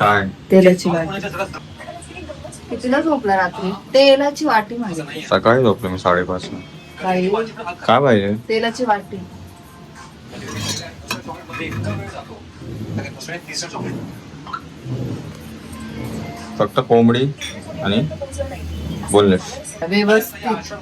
काय? तेलाची वाटी. कितीला झोपला रात्री? तेलाची वाटी माझी. सकाळी झोपलो मी साडेपाच काही काय पाहिजे? तेलाची वाटी. फक्त कोंबडी आणि बोलले. व्यवस्थित.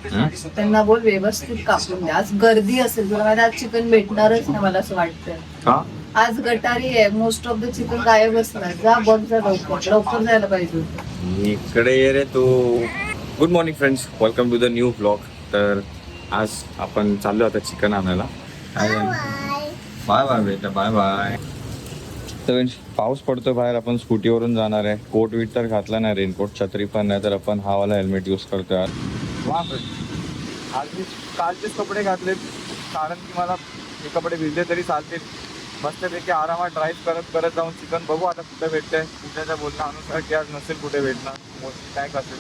त्यांना बोल व्यवस्थित कापून द्या. आज गर्दी असेल तुला आज चिकन भेटणारच नाही मला असं वाटतंय. का? आज गटारी आहे. मोस्ट ऑफ द चिकन गायब असणार. जा बघ जा लवकर. लवकर जायला पाहिजे होतं. इकडे ये रे तू. Good morning friends welcome to the new blog तर आज आपण चाललो आता चिकन आणायला. बाय बाय बेटा. बाय बाय तर पाऊस पडतोय बाहेर. आपण स्कूटीवरून जाणार आहे. कोट वीट तर घातला नाही रेनकोट छत्री पण. नाही तर आपण हा वाला हेल्मेट यूज करतोय. आज आज मी कालचेच कपडे घातले कारण की मला हे कपडे भिजले तरी चालतील. मस्तपैकी आरामात ड्राईव्ह करत करत जाऊन चिकन बघू आता कुठे भेटते तुझ्या बोलण्यानुसार की आज नसेल कुठे भेटणार. मोस्टली काय असेल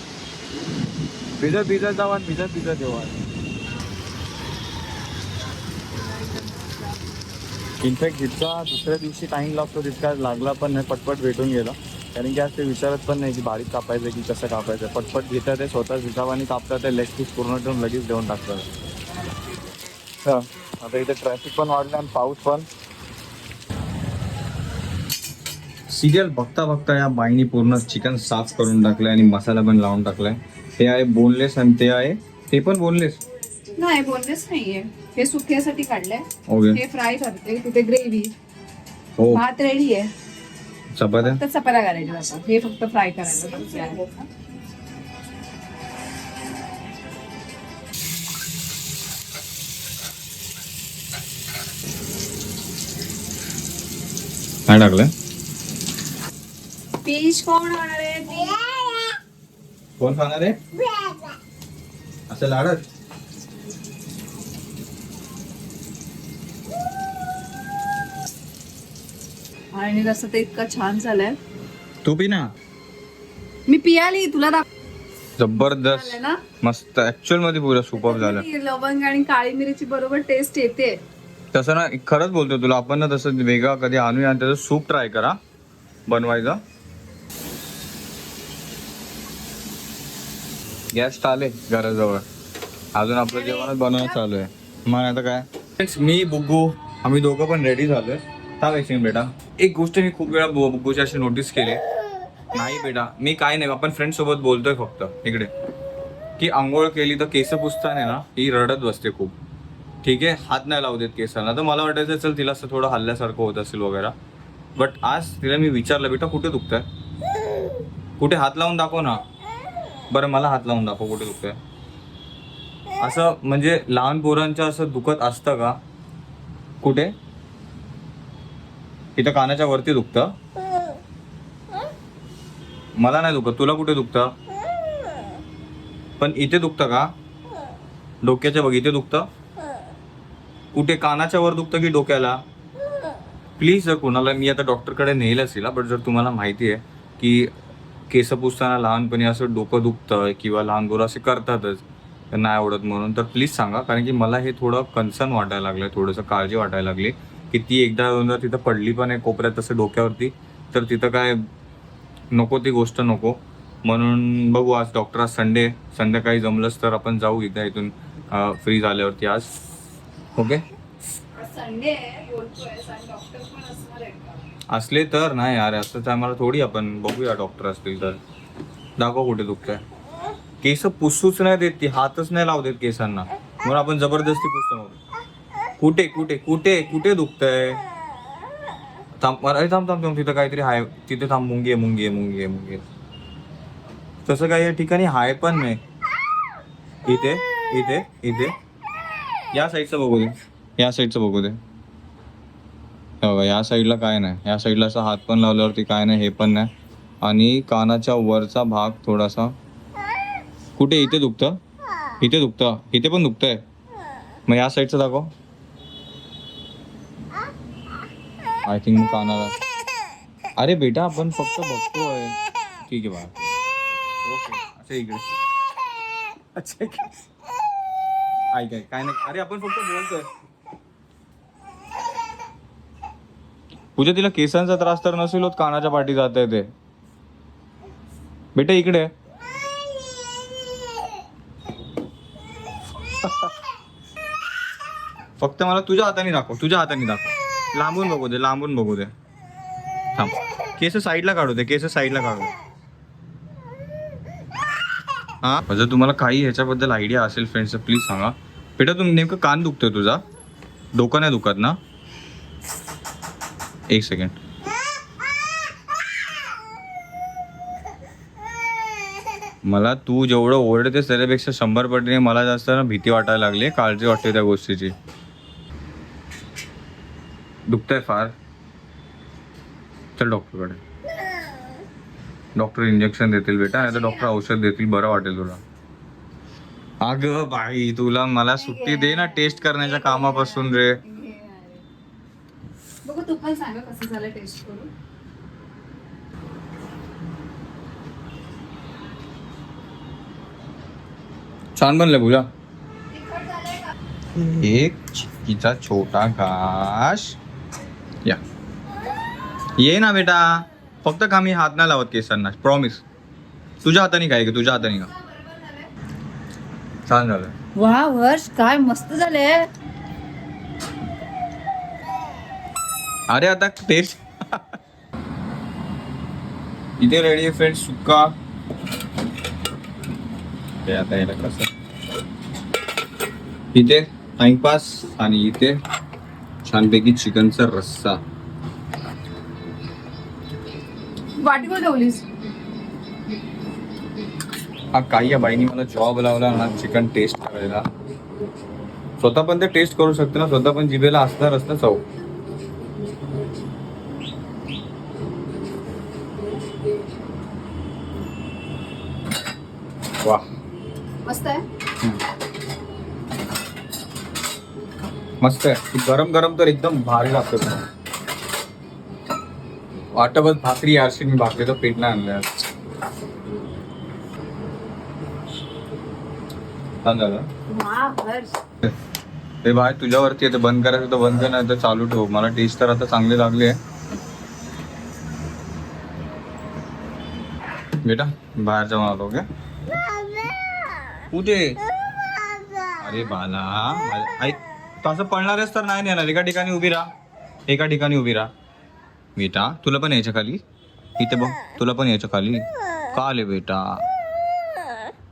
भिजत भिजत जाऊ आणि भिजत भिजत येऊ आज. इनफॅक्ट जितका दुसऱ्या दिवशी टाइम लागतो तितका लागला पण नाही पटपट भेटून गेला. कारण की आज ते विचारत पण नाही की बारीक कापायचं की कसं कापायचं. पटपट घेतात ते स्वतः हिसाबाने कापतात ते लेग पीस पूर्ण ठेवून लगेच देऊन टाकतात. हां आता इथे ट्रॅफिक पण वाढलं आणि पाऊस पण सिरियल बघता बघता या बाईनी पूर्ण चिकन साफ करून टाकलंय आणि मसाला पण लावून टाकलाय. ते आहे बोनलेस आणि ते आहे ते पण बोनलेस नाही बोललेच नाहीये. हे सुक्यासाठी काढलंय. हे फ्राय करते. तिथे ग्रेव्ही हो. भात रेडी आहे. चपात्या? फक्त चपात्या करायच्या आता. हे फक्त फ्राय करायचं. काय टाकलंय? फिश कोण खाणार आहे? कोण खाणार आहे? असं लाडत आणि रस्ता तर इतका छान झालाय. तू पी ना. मी पियाली तुला दाखवलंय जबरदस्त. ना? मस्त. ऍक्च्युअलमध्ये पुरा सुपर झालं. ती लवंग आणि काळी मिरीची बरोबर टेस्ट येते. तसं ना खरंच बोलतो तुला. आपण ना तसं वेगळा कधी आणूया आणि त्याचं सूप ट्राय करा. बनवायचा. गॅस आले घराजवळ. अजून आपलं जेवणच बनवणं चालू आहे. मग आता काय? मी बुग्गू आम्ही दोघं पण रेडी झालोय. एक second बेटा. एक गोष्ट मी खूप वेळा बुग्गूची अशी नोटीस केली. नाही बेटा मी काय नाही आपण फ्रेंड सोबत बोलतोय फक्त. इकडे. की आंघोळ केली तर केस पुसताना ना ही रडत बसते खूप. ठीक आहे? हात नाही लावू देत केसांना. तर मला वाटायचं चल तिला असं थोडं हल्ल्यासारखं होत असेल वगैरे. बट आज तिला मी विचारलं बेटा कुठे दुखतंय? कुठे हात लावून दाखव ना. बरं मला हात लावून दाखव कुठे दुखतंय? असं म्हणजे लहान पोरांच्या असं दुखत असतं का? कुठे? इथं कानाच्या वरती दुखतं? मला नाही दुखत तुला कुठे दुखतं? पण इथे दुखतं का? डोक्याच्या बघ इथे दुखतं? कुठे कानाच्या वर दुखतं की डोक्याला? प्लीज जर कोणाला मी आता डॉक्टरकडे नेईल असेल बट जर तुम्हाला माहिती आहे की केस पुसताना लहानपणी असं डोकं दुखतं किंवा लहान पोरं असे करतातच त्यांना नाही आवडत म्हणून. तर प्लीज सांगा कारण की मला हे थोडं कन्सर्न वाटायला लागलं थोडंसं काळजी वाटायला लागली. की ती एकदा दोनदा तिथं पडली पण आहे कोपऱ्यात तसं डोक्यावरती तर तिथं काय नको ती गोष्ट नको. म्हणून बघू आज डॉक्टर आज संडे संध्याकाळी जमलंच तर आपण जाऊ एकदा इथून फ्री झाल्यावरती आज. ओके संडे असले तर नाही यार असंच आम्हाला थोडी आपण बघूया डॉक्टर असतील तर. दाखव कुठे दुखतंय. केस पुसूच नाही देत ती हातच नाही लावत देत केसांना. म्हणून आपण जबरदस्ती पुसतो मग. कुठे कुठे कुठे कुठे दुखतंय? थांब अरे थांब थांब थांब तिथं काहीतरी हाय तिथे थांब मुंगी आहे मुंगी आहे मुंगी आहे मुंगी तसं काही या ठिकाणी हाय पण नाही. इथे इथे इथे. या साईडचं बघू दे. या साईडचं बघू दे. बघा या साईडला काय नाही. या साईडला असं हात पण लावल्यावरती काय नाही हे पण नाही. आणि कानाच्या वरचा भाग थोडासा कुठे? इथे दुखतं? इथे दुखतं. इथे पण दुखतंय. मग या साईडचं दाखव. आय थिंक मग कानाला. अरे बेटा आपण फक्त बघतोय. ठीक आहे बा ओके इकडे. अच्छा ऐक काय नाही. अरे आपण फक्त बोलतोय. पूजा तिला केसांचा त्रास तर नसेल होत कानाच्या पाठी जात आहे ते. बेटा इकडे. फक्त मला तुझ्या हाताने दाखव तुझ्या हाताने दाखव. लांबून बघू दे लांबून बघू दे. थांब. केस साईडला काढू दे केस साईडला काढू दे. हा? जर तुम्हाला काही ह्याच्याबद्दल आयडिया असेल फ्रेंड्स प्लीज सांगा. बेटा तुम्ही नेमकं कान दुखतोय तुझा? डोकं नाही दुखत ना? एक सेकंड. मला तू जेवढं ओरडतेस त्याच्यापेक्षा शंभर पटीने मला जास्त ना भीती वाटायला लागली काळजी वाटते त्या गोष्टीची. दुखतंय फार. चल डॉक्टरकडे. डॉक्टर इंजेक्शन देतील बेटा नाही तर डॉक्टर औषध देतील बरं वाटेल तुला. अगं बाई तुला मला सुट्टी दे ना टेस्ट करण्याच्या कामापासून रे. बघू तू पण सांगा कसं झालं टेस्ट करून. छान बनलं पूजा. एक चिक्कीचा छोटा घास. या. ये ना बेटा. फक्त का मी हात नाही लावत केसांना प्रॉमिस तुझ्या हाताने काय तुझ्या हाताने का छान झालं. वा हर्ष काय मस्त झाले अरे आता टेस्ट इथे रेडी आहे फ्रेंड सुक्का. ते आता याला कसं? इथे टाइमपास आणि इथे छानपैकी चिकनचा रस्सा. वाटी ठेवलीस हा काही या बाईनी मला जॉब लावला ना चिकन टेस्ट करायला. स्वतः पण ते टेस्ट करू शकते ना स्वतः पण जिभेला असणारच ना चव वा मस्त आहे मस्त आहे. गरम गरम तर एकदम भारी लागतं वाटपच भाकरी यारशी मी भाकरीचं पीठ नाही आणलं आज. छान झालं. वा हर्ष ते बाय तुझ्यावरती आहे ते बंद करायचं तर बंद नाही तर चालू ठेव. मला टेस्ट तर आता चांगली लागली आहे. बेटा बाहेर जाऊन आलो का कुठे अरे बाला माझ्या- ऐक तसं पळणारच तर नाही नेणार. एका ठिकाणी उभी राहा. एका ठिकाणी उभी राहा. बेटा तुला पण यायच्या खाली? इथे बघ तुला पण यायच्या खाली? का आले बेटा?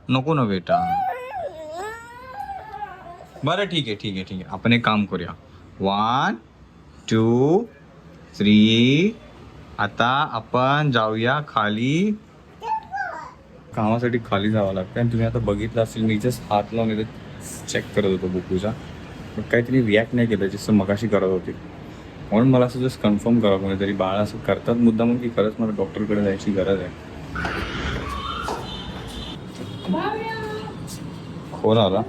नको ना बेटा. बरं ठीक आहे ठीक आहे ठीक आहे. आपण एक काम करूया. वन टू थ्री आता आपण जाऊया खाली. कामासाठी खाली जावं लागतं आणि तुम्ही आता बघितलं असेल मी जस्ट हात लावून इथे चेक करत होतो बुकूचा पण काहीतरी रिॲक्ट नाही केलं जसं मगाशी करत होती. म्हणून मला असं जस्ट कन्फर्म करा कोणीतरी. बाळ असं करतात मुद्दा म्हणून की खरंच मला डॉक्टरकडे जायची गरज आहे. कोण आला?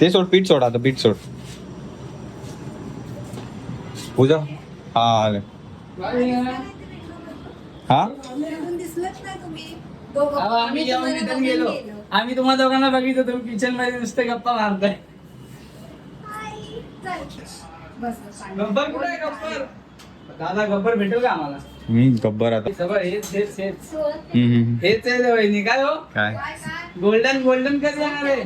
ते सोड पीठ सोड आता पीठ सोड. पूजा हा आले. हा? अहो, आम्ही जेवण तिथं गेलो आम्ही तुम्हाला दोघांना बघितलं तुम्ही किचनमध्ये नुसते गप्पा मारताय. गब्बर कुठे आहे गब्बर? दादा गब्बर भेटेल का आम्हाला? मी गब्बर आता. हे सगळं हेच हेच हेच. हम्म, हम्म, हम्म. हेच आहे ते वहिनी काय? हो काय? गोल्डन गोल्डन कधी येणार आहे?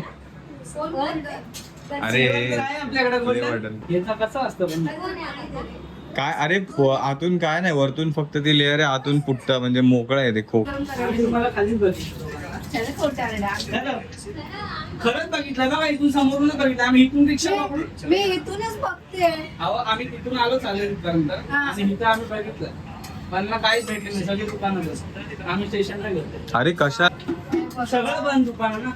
अरे आपल्याकडे गोल्डन. याचा कसं असतं पण काय अरे आतून काय नाही वरतून फक्त ती लेअर आहे आतून पुट्टा म्हणजे मोकळा आहे ते खूप. खरंच बघितलं का? इथून समोरून बघितलं. आम्ही इथून रिक्षा मी इथूनच बघते. अहो आम्ही तिथून आलो चालेल इथं आम्ही बघितलं. पण ना काहीच भेटले नाही. सगळे दुकानात आम्ही स्टेशनला गेलो. अरे कशा सगळं बंद दुकान ना?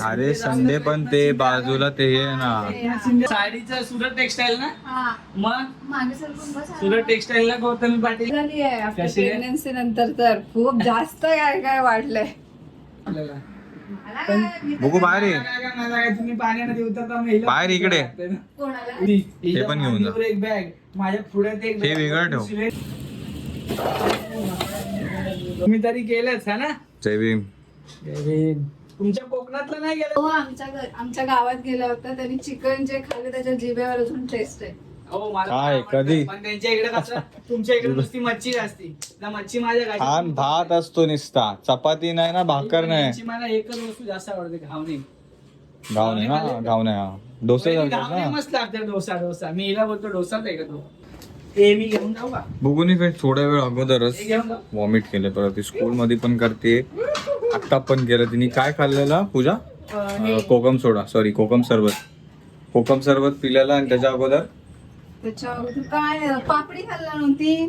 अरे संडे पण ते बाजूला ते हे आहे ना साडीचं सुरत टेक्सटाईल ना? हा. मग? सुरत टेक्सटाईल ला गौतमी पाटील? प्रेग्नन्सी नंतर तर. खूप जास्त काय काय वाढलंय. बघू बाहेर? तुम्ही पाण्यामध्ये उतरता महिला बाहेर इकडे. ही- पण घेऊन जा. एक बॅग माझ्या पुढ्यात एक हे. वेगळं ठेव. तुम्ही तरी केलंच हा ना? भीम. तुमच्या कोकणातलं नाही गेलं? हो आमच्या घर आमच्या गावात गेला होता. त्यांनी चिकन जे खाल्ले त्याच्या जिभेवर अजून टेस्ट आहे. हो मला काय, आवडतं. कधी? पण त्यांच्या इकडे कसं तुमच्या इकडे नुसती मच्छी असती. त्या मच्छी माझ्या छान भात असतो निसता. चपाती नाही ना भाकर नाही. मला एकच वस्तू जास्त आवडते घावणे. गाव नाही ना गाव नाही हा. डोसे घावणे ना? मस्त लागते डोसा डोसा. मी हिला बोलतो डोसाच आहे का तो? ते मी घेऊन जाऊ का? बघून काही थोड्या वेळ अगोदरच घेऊन जाऊ? वॉमिट केले. परत स्कूल मध्ये पण करते. आता पण केलं तिने. काय खाल्लेलं पूजा? अं, कोकम सोडा. सॉरी कोकम सरबत. कोकम सरबत पिलेला आणि त्याच्या अगोदर? त्याच्यावर काय पापडी खाल्ला नव्हती?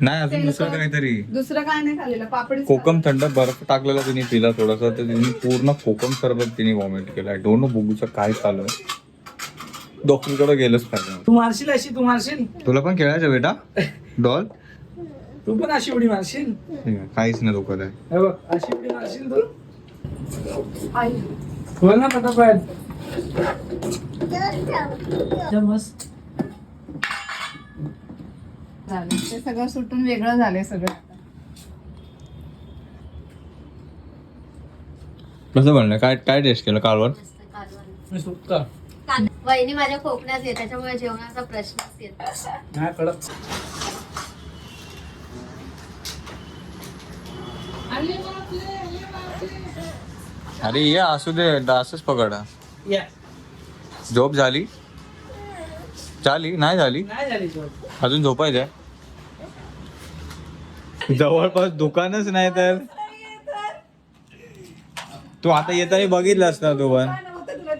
नाही अजून दुसरं काहीतरी. दुसरं काय नाही खाल्लेलं पापडी कोकम थंड बर्फ टाकलेला तिने पिला थोडासा. तर तिने पूर्ण कोकम सरबत तिने वॉमिट केला. डोंट नो बुगूचं काय चालू आहे डॉक्टरकडे गेलंच पाहिजे. तू मारशील अशी तू मारशील? तुला पण खेळायचं बेटा. डॉल. तू पण अशी उडी मारशील? काहीच नाही आहे. हे बघ अशी उडी मारशील तू? आई बोल ना पटापट. झालं. ते सगळं सुटून वेगळं झालंय सगळं. कसं बनलं? काय काय टेस्ट केलं कालवर मी सुटत वहिनी माझ्या कोकणात आहे त्याच्यामुळे जेवणाचा प्रश्नच येत नाही. अरे ये असू दे डासच पकडा. या. झोप झाली? झाली? नाही झाली? नाही झाली तू अजून झोपायचंय जवळपास दुकानच नाही तर. तू आता येताना बघितलास ना तू पण.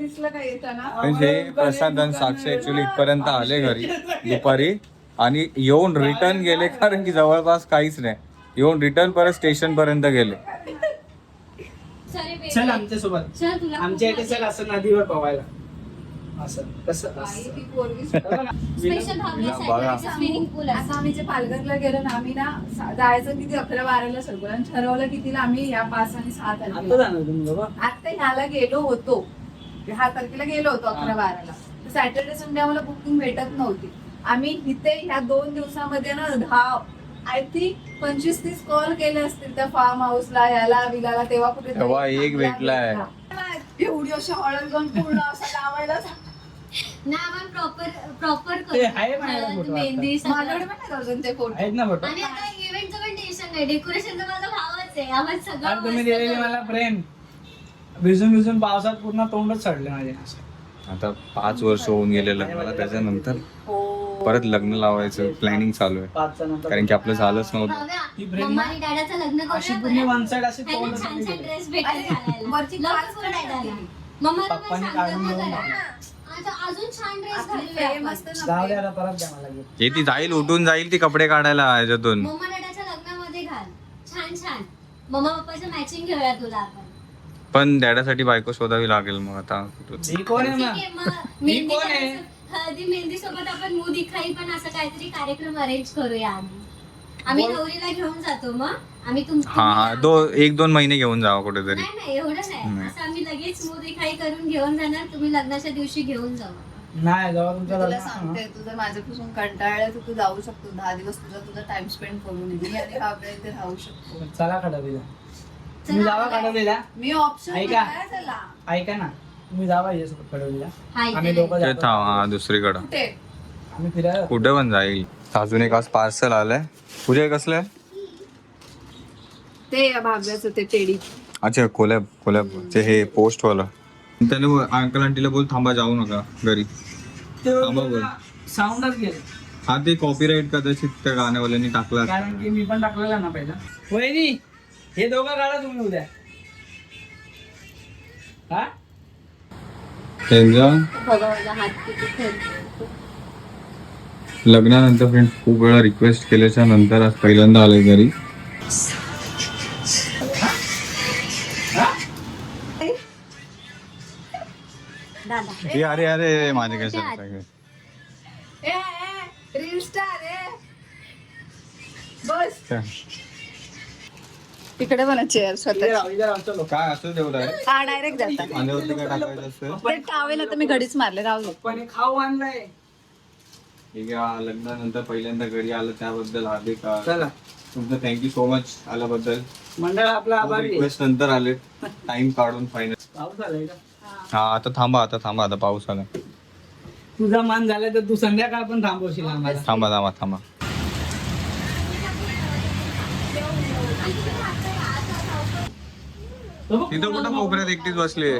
दिसलं काय येताना? म्हणजे प्रसाद आणि साक्षी ऍक्च्युली इथपर्यंत आले घरी दुपारी आणि येऊन रिटर्न गेले कारण की जवळपास काहीच नाही. येऊन रिटर्न परत स्टेशन पर्यंत गेले. चल. आमच्यासोबत चल तुला आमच्या इथे चल असं नदीवर पवायला असं कसं आई ती पोरगी स्पेशल बघा. स्विमिंग पूल असं आम्ही जे पालघरला गेलो ना आम्ही ना सा- जायचं किती? अकरा बाराला आणि ठरवलं कितीला आम्ही या पाच आणि सहा आता तारखेला जाणार तुम्ही बाबा. आता ह्याला गेलो होतो. ह्या तारखेला गेलो होतो अकरा बाराला सॅटर्डे संडे आम्हाला बुकिंग भेटत नव्हती. आम्ही इथे ह्या दोन दिवसामध्ये ना दहा आय थिंक पंचवीस तीस कॉल केले असतील त्या फार्म हाऊसला याला विलाला तेव्हा कुठे तेव्हा एक भेटलाय. एवढी अशा हळद जाऊन पूर्ण असं लावायला ना आपण प्रॉपर प्रॉपर ते आहे माझ्याकडे हळद, photo मेहंदी सगळं. माझ्याकडे पण आहेत अजून ते फोटो आहेत ना फोटो. आणि आता इव्हेंटचं पण टेन्शन नाही. डेकोरेशनचं माझा भावच आहे. आपण सगळं आणि तुम्ही मस्त दिलेली करू. मला प्रेम. भिजून भिजून पावसात पूर्ण तोंडच चढले माझे आता पाच वर्ष होऊन गेले लग्नाला त्याच्यानंतर हो परत लग्न लावायचं प्लॅनिंग चालू आहे पाचच्या नंतर कारण की आपलं झालंच नव्हतं भाव्या, ही प्रेम मम्मा ना? आणि डॅडाचं लग्न अशी करूया पूर्ण बरं? वन साइड अशी त्यांना तोंड छान छान दिली. ड्रेस भेटेल अरे, घालायला. वरची लवकर पाच करू पण डॅडाला. टाकली. मम्माला पण पप्पांनी सांगा काढून ना घेऊन जरा. आता अजून छान ड्रेस घालूया फेम आपण. असतं जाऊ ना दे आता परत द्या मला gift. हे ती जाईल उठून जाईल ती कपडे काढायला ह्याच्यातून मम्मा डॅडाच्या लग्नामध्ये घाल छान छान मम्मा पप्पाचं मॅचिंग घेऊया तुला आपण पण डॅडासाठी बायको शोधावी लागेल मग आता. ही कोण आहे ठीक ना आहे मग मी कोण आहे? मेहंदी हळदी मेहंदी सोबत आपण मूद दिखाई पण असं काहीतरी कार्यक्रम अरेंज करूया आम्ही. आम्ही बोल. नवरीला घेऊन जातो मग. आम्ही तुम हा हा दो एक दोन महिने घेऊन जावा कुठेतरी. नाही नाही एवढं नाही. नाही. असं आम्ही लगेच दिखाई करून घेऊन जाणार. तुम्ही लग्नाच्या दिवशी घेऊन जावा. नाही जेव्हा तुमच्या तुला सांगते तुझं माझ्यापासून कंटाळलं तर तू जाऊ शकतो. दहा दिवस तुझा तुझा टाइम स्पेंड करून ये. आणि आपल्या इथे राहू शकतो. चला तुम्ही जावा मी ऑप्शन ऐका. त्याला ऐका ना. तुम्ही जावा याच्यासोबत आम्ही ते. दोघं ते जातो. थांब हा दुसरीकडं. कुठे? आम्ही फिरायला कुठे पण जाईल. अजून एक आज पार्सल आलंय. तुझे कसलं? आहे ते भाग्याचं ते टेडी अच्छा कोलॅब कोलॅब ते हे पोस्ट वाला त्याने बोल- अंकल आंटीला बोल थांबा जाऊ नका घरी. थांबा बोल. साऊंडच गेले. हा ते कॉपीराईट कदाचित त्या गाण्यावाल्यांनी टाकला असेल. कारण की मी पण टाकलेला ना पहिला. वहिनी हे दोघं काढा तुम्ही उद्या हा? त्यांच्या बघा माझा हात किती खेळतो. लग्नानंतर फ्रेंड खूप वेळा रिक्वेस्ट केल्याच्यानंतर आज पहिल्यांदा आले घरी. दादा. हे अरे अरे माझे काय सगळे. रील स्टार आहे बस. तिकडे पण चेअर स्वतः काय असं आहे हा डायरेक्ट जाता माझ्यावरती काय टाकायचं असतं? ते टावेल आता मी घडीच मारले राहू दे. पण हे खाऊ आणलंय. ठीक आहे हा लग्नानंतर पहिल्यांदा घरी आलं त्याबद्दल हार्दिक चला. तुमचं थँक्यू सो मच आल्याबद्दल. मंडळ आपला आभारी आहे. रिक्वेस्ट नंतर आले. टाइम काढून फायनल पाऊस आलाय का? हा आता थांबा आता थांबा आता पाऊस आला तुझा मान झाला तर तू संध्याकाळ पण थांबवशील आम्हाला. थांबा थांबा थांबा. तिथं कुठं कोपऱ्यात एकटीच बसली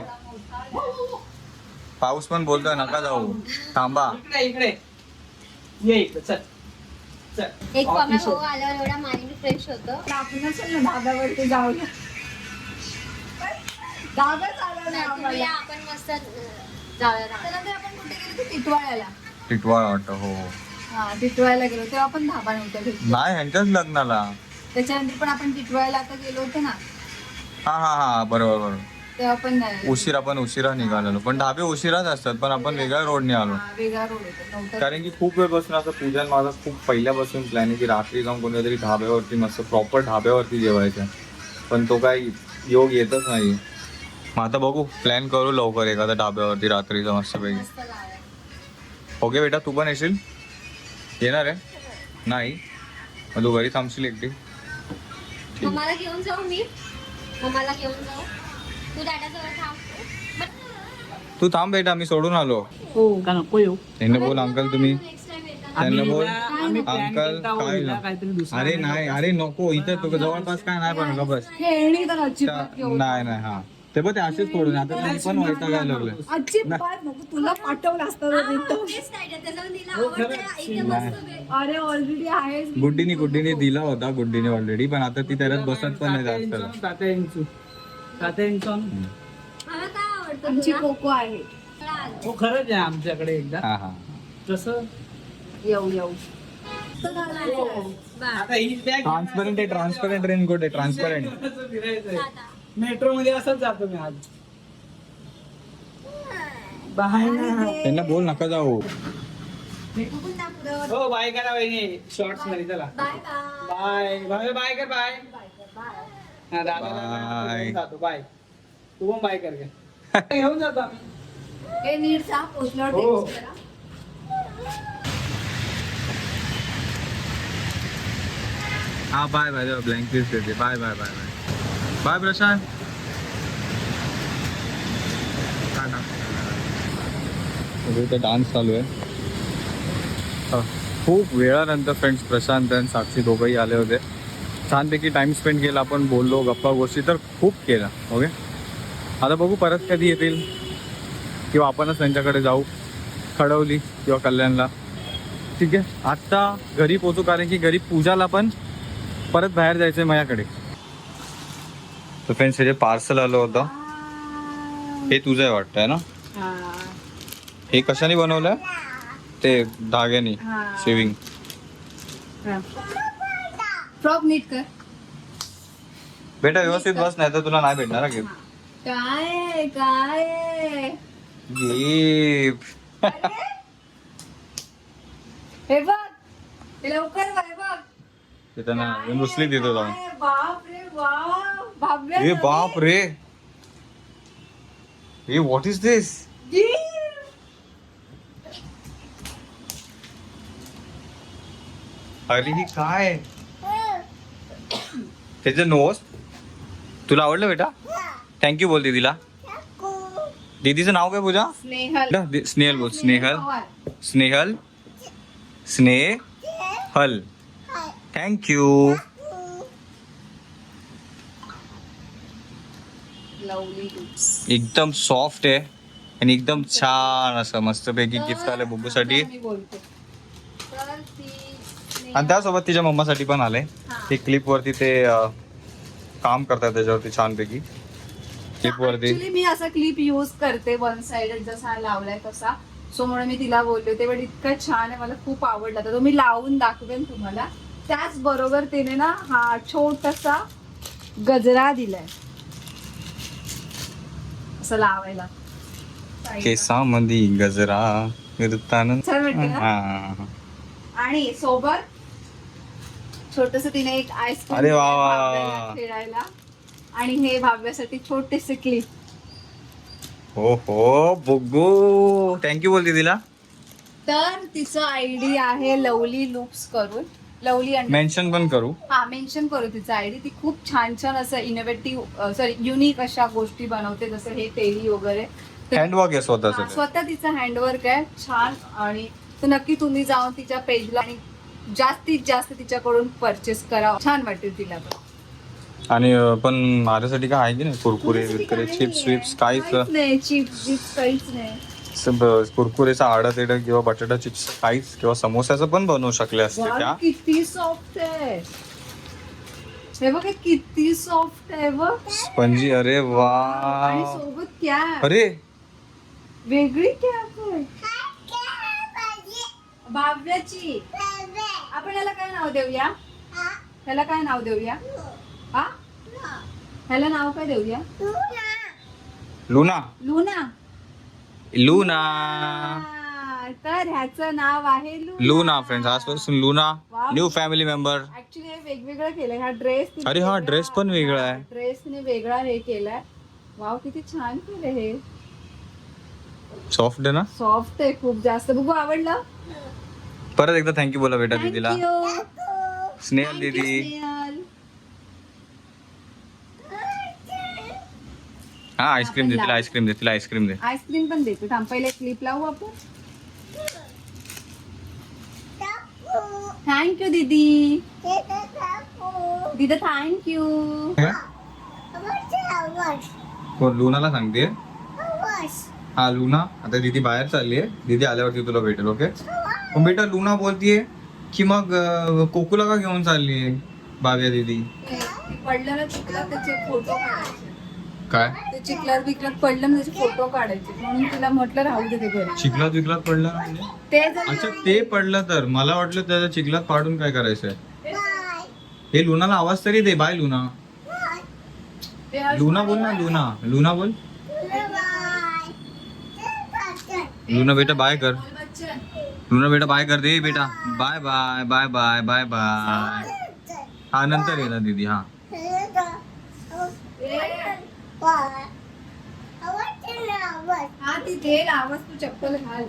पाऊस पण बोलतोय नका जाऊ. थांबा. इकडे इकडे. ये इकडे चल. चल. एक पमा भाऊ आल्यावर एवढा माइंड फ्रेश होतो. आपण असेल ना धाब्यावरती जाऊया धाब्यात आला नाही तुम्ही या, आम्हाला. आपण मस्त अं, जाऊया राहू. त्यानंतर आपण कुठे गेलो? होतो? टिटवाळ्याला. टिटवाळ वाटतं हो. हा टिटवाळ्याला गेलो. तेव्हा आपण धाबा नव्हता नाही ह्यांच्याच लग्नाला. त्याच्यानंतर पण आपण टिटवाळ्याला आता गेलो होतो ना. हा हा हा बरोबर बरोबर. तेव्हा पण नाही. उशिरा पण उशिरा निघालेलो. पण ढाबे उशिराच असतात पण आपण वेगळ्या रोडने आलो. हा, वेगळा रोड होता नव्हता कारण की खूप वेळपासून असं पूजन माझा खूप पहिल्यापासून प्लॅन आहे की रात्री जाऊन कोणत्या तरी ढाब्यावरती मस्त प्रॉपर ढाब्यावरती जेवायचं. पण तो काही योग येतच नाही. मग आता बघू प्लॅन करू लवकर एखाद्या ढाब्यावरती रात्रीचं मस्तपैकी. मस्त जाऊया ओके बेटा तू पण येशील? येणार आहे? नाही. मग तू घरी थांबशील एकटी? मम्माला घेऊन जाऊ मी? मम्माला घेऊन जाऊ तू दादाजवळ थांब तू थांब बेटा मी सोडून आलो हो का नको येऊ त्यांना बोल अंकल तुम्ही नेक्स्ट टाइम येताना त्यांना बोल अंकल काय अरे. नाही अरे नको इथं तुझं जवळपास काय नाही पण का बस नाही नाही हा ते पण ते असेच पडून आता त्यांनी पण वैतागायला लागले अजिबात नको तुला पाठवलं असतं हो, अरे ऑलरेडी आहेस. गुड्डीने गुड्डीने दिला होता गुड्डीने ऑलरेडी पण आता ती त्याच्यात बसत पण नाही जास्त. तात्या इंचू तात्या आमची? कोको आहे. हो खरंच आहे आमच्याकडे एकदा. हा हा. तसं? येऊ येऊ. आता ही बॅग ट्रान्सपरंट आहे ट्रान्सपरंट रेनकोट आहे ट्रान्सपरंट फिरायचंय दादा. मेट्रो मध्ये असंच जातो मी आज. बाय ना. त्यांना बोल नका जाऊ. हो बाय करा वहिनी. शॉर्ट्समध्ये चला. Bye bye bye bye bye कर बाय हा Bye. घेऊन जातो. बाय तू पण बाय कर. घेऊन जातो आम्ही. हे नीट जा पोचल्यावर हो. text करा. हा बाय बाय ब्लँकेट देते. Bye bye bye bye bye Prashant. इथे डान्स चालू आहे. खूप वेळानंतर फ्रेंड्स प्रशांत आणि साक्षी दोघंही आले होते. छानपैकी टाइम स्पेंड केला आपण बोललो गप्पा गोष्टी तर खूप केला ओके आता बघू परत कधी येतील किंवा आपणच त्यांच्याकडे जाऊ खडवली किंवा कल्याणला. ठीक आहे? आत्ता घरी पोचू कारण की घरी पूजाला पण परत बाहेर जायचं आहे माझ्याकडे तर फ्रेंड्स हे जे पार्सल आलं होतं हे तुझं आहे वाटतंय ना? हा, कशाने बनवलं ते धाग्याने. शेविंग. फ्रॉक नीट कर. बेटा व्यवस्थित बस नाही तर तुला नाही भेटणार गिफ्ट काय काय? गिफ्ट हे बघ लवकर बघ. ते त्यांना नुसली देतो जाऊन. काय, बाप रे हे बाप रे. हे व्हॉट इज दिस. अरे ही काय? त्याचं नोस तुला आवडलं बेटा? थँक्यू बोल दीदीला दीदीचं नाव काय पूजा? स्नेहल. बोल. स्नेहल. स्नेहल. स्नेहल. थँक्यू एकदम सॉफ्ट आहे आणि एकदम छान असं मस्तपैकी गिफ्ट आलं ती आणि त्यासोबत तिच्या मम्मासाठी पण आलंय. ते क्लिप वरती ते काम करतात त्याच्यावरती छानपैकी. क्लिप वरती. ऍक्च्युली मी असा क्लिप युज करते वन साइडेड जसा लावलाय तसा. सो म्हणून मी तिला बोलले होते पण इतका छान आहे. मला खूप आवडला. तर तो मी लावून दाखवेन तुम्हाला. त्याचबरोबर तिने ना हा छोटासा गजरा दिलाय. असं लावायला. केसामध्ये गजरा फिरताना छान वाटतं ना? हा. आणि सोबत छोटस तिने एक आईस्क्रीम अरे वा वा. खेळायला. आणि हे भाव्यासाठी छोटेसे क्लिप हो हो बुग्गू थँक्यू बोलते तिला. तर तिचं आयडी आहे लवली लुप्स करून. लवली अंडर मेन्शन पण करू. हा मेन्शन करू तिचा आयडी ती खूप छान छान असं इनोव्हेटिव्ह सॉरी युनिक अशा गोष्टी बनवते जसं हे तेली वगैरे. तर- हँडवर्क आहे हा, स्वतःच स्वतः तिचं हँडवर्क आहे छान. आणि तर नक्की तुम्ही जाऊन तिच्या पेजला आणि जास्तीत जास्त तिच्याकडून परचेस करा छान वाटेल तिला पण. आणि अं, पण माझ्यासाठी काय आहे की नाही कुरकुरे चिप्स विप्स काहीच काहीच नाही चिप्स बिप्स काहीच नाही. कुरकुरेचा आडा तेडा किंवा बटाटा चिप्स काहीच किंवा समोसाचं पण बनवू शकले असते त्या. किती सॉफ्ट आहे. हे बघ किती सॉफ्ट आहे बघ. स्पंजी अरे वा. आणि सोबत कॅप अरे. वेगळी कॅप आहे बाव्याची आपण याला काय नाव देऊया? ह्याला काय नाव देऊया? हा? ह्याला नाव काय देऊया? लुना. लुना. लुना. तर ह्याचं नाव आहे लुना. फ्रेंड्स आजपासून Luna. New family member actually हे वेगवेगळं केलंय. हा ड्रेस अरे हा ड्रेस पण वेगळा आहे. ड्रेसने वेगळा हे केलाय. वाव किती छान केलंय हे. सॉफ्ट आहे ना? सॉफ्ट आहे खूप जास्त. बघू आवडलं? परत एकदा थँक्यू बोला बेटा दीदीला. स्नेहल दीदी स्नेहल. हा आईस्क्रीम दे तिला आईस्क्रीम दे तिला आईस्क्रीम दे. आईस्क्रीम पण देतो. थांब पहिले क्लिप लावू आपण. थँक्यू दीदी. दीदी थँक्यू कोण लुनाला सांगते. हा लुना. आता दीदी बाहेर चालली आहे. दीदी आल्यावरती तुला भेटेल ओके? पण बेटा लुना बोलतीये की मग कोकूला का घेऊन चालली आहे? बाव्या दीदी. पडलं ना चिखलात त्याचे फोटो काढायचे. काय? ते चिखलात बिखलात पडलं ना त्याचे फोटो काढायचे. म्हणून तिला म्हटलं राहू दे ते घरी. चिखलात विकलात पडलं? ना म्हणजे ते जर अच्छा ते पडलं तर. मला वाटलं त्याच्या चिखलात पाडून काय करायचंय हे लुनाला आवाज तरी दे बाय लुना. ते हर्ष लुना बोल ना लुना. लुना बोल. लुना बेटा बाय कर. बोल बच्चन. लुना बेटा बाय कर दे बेटा. Bye bye bye bye bye bye. हा नंतर येणार दीदी हा. हा ती दे आवाज तू चप्पल घाल.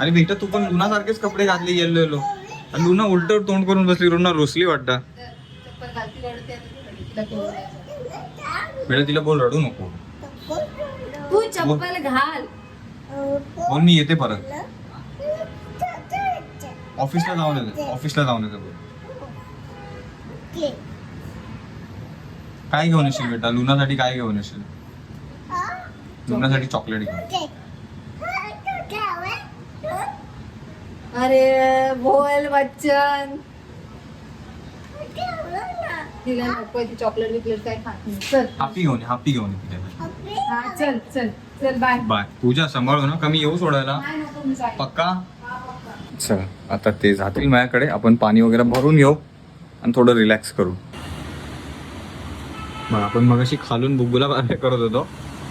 आणि बेटा तू पण लुना सारखेच कपडे घातले येलो येलो आणि लुना उलट तोंड करून बसली लुना रोसली वाटतं. बेटा तिला बोल रडू नको. तू चप्पल घाल. बोल मी येते परत. ऑफिसला जाऊन येते ऑफिसला जाऊन येते बोल. काय घेऊन येशील बेटा? लुनासाठी काय घेऊन येशील? लुनासाठी चॉकलेट घेऊन. अरे बोल बच्चन. तिला नको ती चॉकलेट बिकलेट काय खात नाही. चल. हापी घेऊन ये, हापी घेऊन ये हा चल चल चल बाय बाय पूजा सांभाळू ना. कमी येऊ सोडायला. नाही नको मी जाईन. पक्का? हा, पक्का. चला आता ते जातील माझ्याकडे. आपण पाणी वगैरे भरून घेऊ आणि थोडं रिलॅक्स करू. मग आपण मग अशी खालून बुब्बूला बाय करत होतो.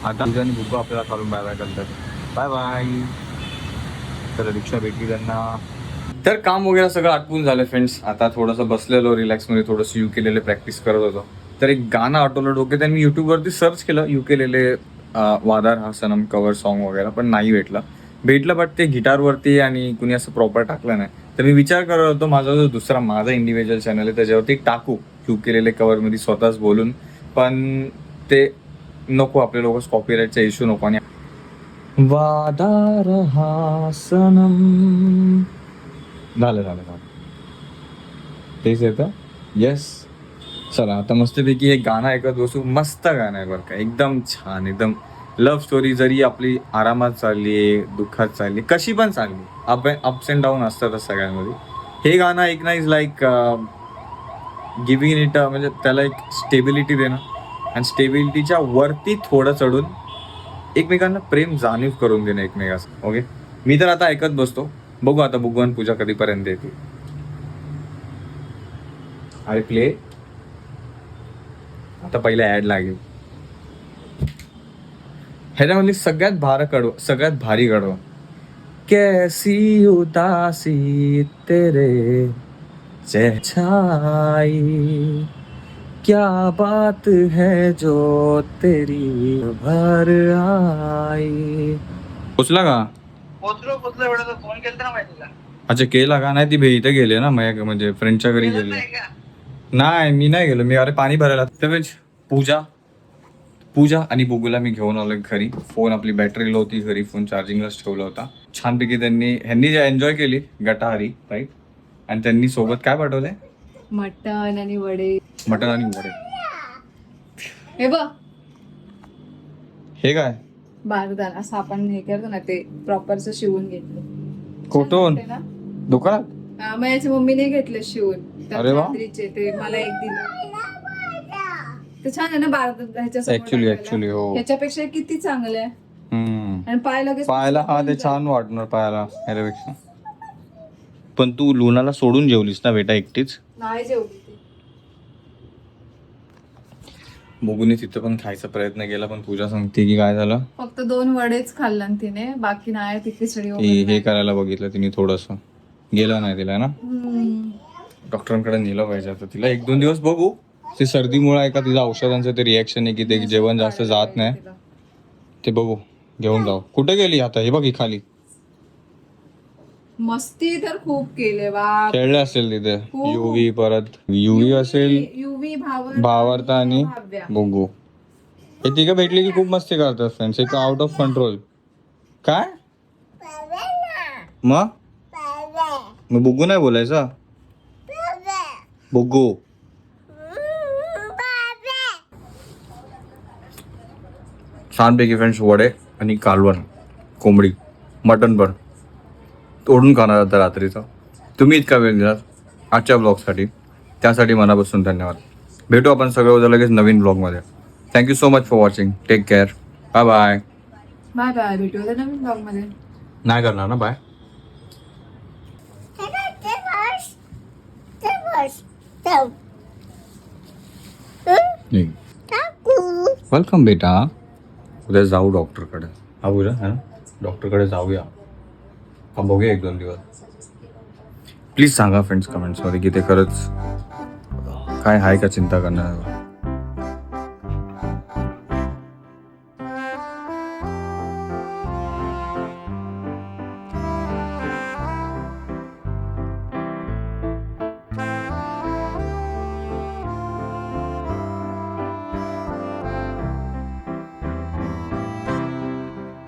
आता पूजा आणि बुब्बू आपल्याला खालून बाय बाय करतात. बाय बाय तर रिक्षा भेटली त्यांना. तर काम वगैरे सगळं आटपून झालं फ्रेंड्स आता थोडंसं बसलेलो रिलॅक्समध्ये थोडंसं यू केलेले प्रॅक्टिस करत होतो. तर एक गाणं आठवलं डोक्यात आणि मी युट्यूबवरती सर्च केलं. यू केलेले वादार हा सनम कवर सॉन्ग वगैरे पण नाही भेटलं. भेटलं बट ते गिटारवरती आणि कुणी असं प्रॉपर टाकलं नाही. तर मी विचार करत होतो माझा जो दुसरा माझा इंडिव्हिज्युअल चॅनल आहे त्याच्यावरती टाकू. यू केलेले कवरमध्ये स्वतःच बोलून. पण ते नको आपले लोक कॉपीराईटचा इश्यू नको. आणि वादार हा सनम झालं झालं झालं. तेच येतं येस चला आता मस्तपैकी एक गाणं ऐकत बसू. मस्त गाणं आहे बरं का. एकदम छान एकदम लव्ह स्टोरी जरी आपली आरामात चालली आहे दुःखात चालली कशी पण चालली अप अप्स अँड डाऊन असतातच सगळ्यांमध्ये. हे गाणं ऐकणं इज लाईक गिविंग इट म्हणजे त्याला एक स्टेबिलिटी देणं. आणि स्टेबिलिटीच्या वरती थोडं चढून एकमेकांना प्रेम जाणीव करून देणं एकमेकांचं ओके मी तर आता ऐकत बसतो. बघू आता भगवान पूजा कधीपर्यंत येते अरे प्ले आता पहिला ऍड लागेल. ह्याच्यामधली सगळ्यात भार कडव सगळ्यात भारी कडव. कैसी उदासी तेरे छाई। क्या बात है जो तेरी भर आई। पोचला का? पोचलो पोचलो एवढं फोन केलता ना अच्छा केला का? नाही ती भे इथे गेले ना माझ्या म्हणजे फ्रेंडच्या घरी गेले. नाही मी नाही गेलो. मी अरे पाणी भरायला. तर पूजा. पूजा आणि बुगूला मी घेऊन आलो घरी. फोन आपली बॅटरी लो होती घरी फोन चार्जिंगलाच ठेवला होता. छानपैकी त्यांनी ह्यांनी जे एन्जॉय केली गटाहारी राईट आणि त्यांनी सोबत काय पाठवलंय? मटण आणि वडे. मटण आणि वडे. हे बघ. हे काय? बारदान असं आपण हे करतो ना ते प्रॉपरच शिवून घेतलं. कुठून? छान वाटते ना? दुकानात? हा, माझ्या मम्मीने घेतलं शिवून. त्या अरे वा. ते मला एक दिलं. ते छान आहे ना बारद ह्याच्या समोर ऍक्च्युली टाकायला. ऍक्च्युली हो. ह्याच्यापेक्षा किती चांगलं आहे. हम्म. आणि पाय लगेच पाहायला हा ते छान वाटणार ह्याच्यापेक्षा. पण तू लुनाला सोडून जेवलीस ना बेटा एकटीच? नाही जेवली ती. बघून तिथं पण खायचा प्रयत्न केला पण पूजा सांगते की काय झालं? फक्त दोन वडेच खाल्ला तिने बाकी नाही ती खिचडी ती वगैरे हे करायला बघितलं तिने थोडस. गेलं नाही तिला ना? हम्म. डॉक्टरांकडे नेलं पाहिजे आता तिला. एक दोन दिवस बघू. ते सर्दीमुळे आहे का तिचं औषधांचं ते रिॲक्शन आहे की ते जेवण जास्त जात नाही? तिला. ते बघू. घेऊन जाऊ. कुठे गेली आता? हे बघ ही खाली. मस्ती तर खूप केले बा खेळले असेल तिथे. युवी परत युवी असेल युवी भावर भावार्था आणि भाव्या. बुगू हे तिघं भेटली की खूप मस्ती करतात फ्रेंड्स एक आउट ऑफ कंट्रोल काय? मग? मग बुगू नाही बोलायचं? बुगू छानपैकी फ्रेंड्स वडे आणि कालवण कोंबडी मटन पण. तोडून खाणार आता रात्रीचा. तुम्ही इतका वेळ दिलात. आजच्या ब्लॉगसाठी. त्यासाठी मनापासून धन्यवाद. भेटू आपण सगळं उद्या लगेच नवीन ब्लॉगमध्ये. Thank you so much for watching take care bye bye bye bye भेटू उद्या नवीन ब्लॉगमध्ये नाही करणार ना बाय वेलकम बेटा उद्या जाऊ डॉक्टरकडे ना डॉक्टरकडे जाऊया. हा बघूया एक दोन दिवस. प्लीज सांगा फ्रेंड्स कमेंट्समध्ये की ते खरंच काय आहे का चिंता करणार?